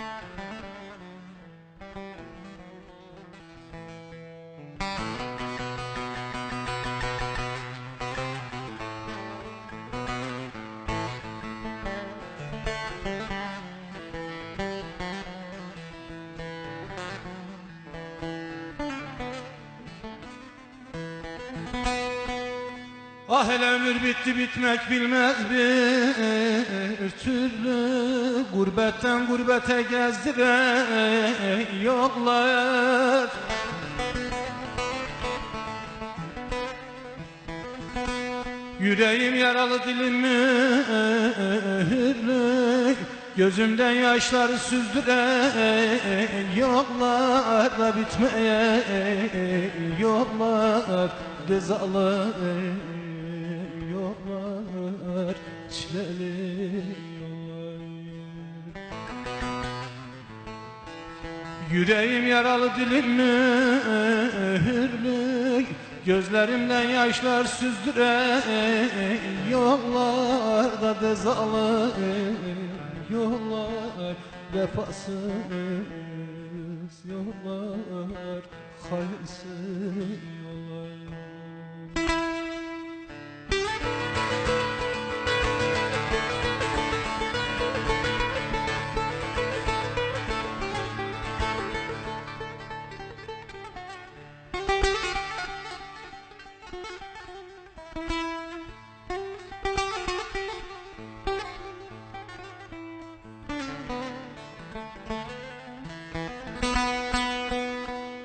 Thank you. Ah hele ömür bitti bitmek bilmez bir türlü. Gurbetten gurbete gezdire yollar. Yüreğim yaralı dilim mühürlü. Gözümden yaşları süzdüren yollarda bitmeye yollar. Cezalı Yüreğim yaralı dilim mühürlü Gözlerimden yaşlar süzdüren yollarda cezalı yollar Vefasız yollar hayırsız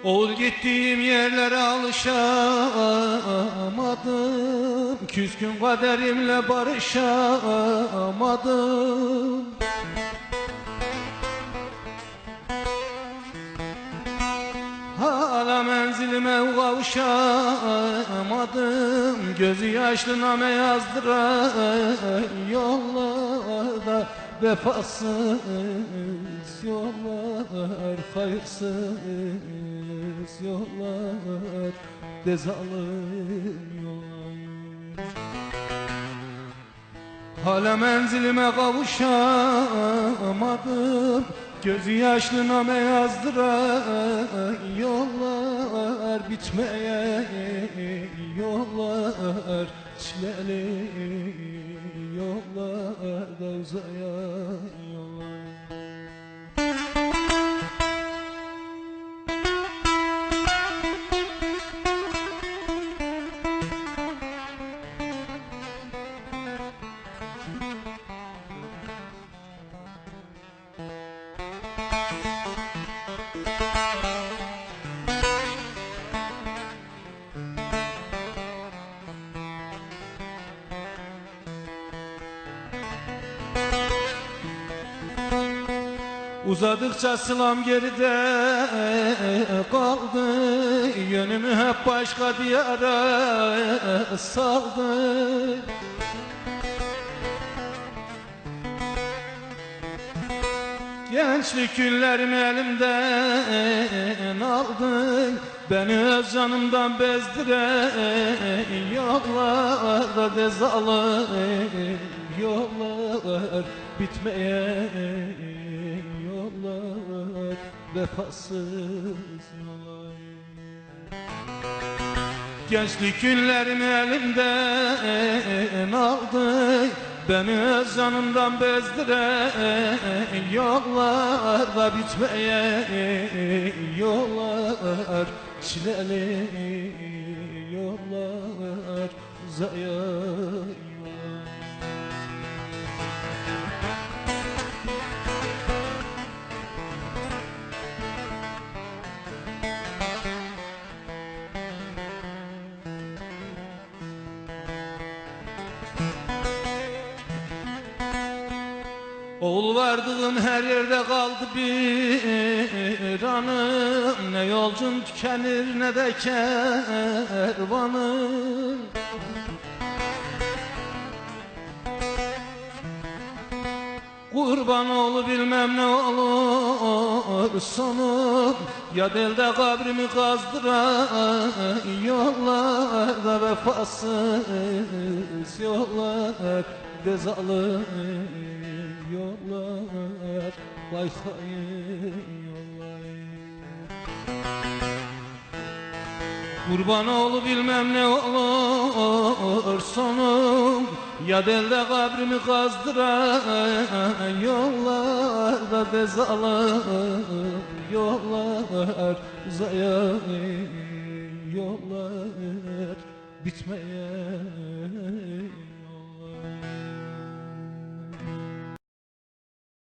Oğul gittiğim yerlere alışamadım. Küskün kaderimle barışamadım. Hala menzilime kavuşamadım. Gözü yaşlı name yazdıran yollarda Vefasız yollar, hayırsız yollar Dezalim yollar Hala menzilime kavuşamadım. Gözü yaşlı name yazdıran yollar Bitmeye yollar Çileli yollar da uzayan Uzadıkça sılam geride kaldı. Yönümü hep başka diyara saldı. Gençlik günlerimi elimden aldın Beni öz canımdan bezdiren Yollarda dezalı yollar Bitmeye yollar Vefasız yollar Gençlik günlerimi elimden aldı. Beni öz canımdan bezdiren Yollarda bitmeye yollar. Çileli yollar Uzayan Oğul vardığım her yerde kaldı bir anım. Ne yolcun tükenir ne de kervanım. Kurban oğlu bilmem ne olur sonum. Ya delde kabrimi kazdıran yollarda vefasız yollar. Dezalı Vay hayır yollar Kurban oğlu bilmem ne olur sonum. Ya delde kabrimi kazdıran yollarda dezalı yollar Uzayan yollar bitmeyen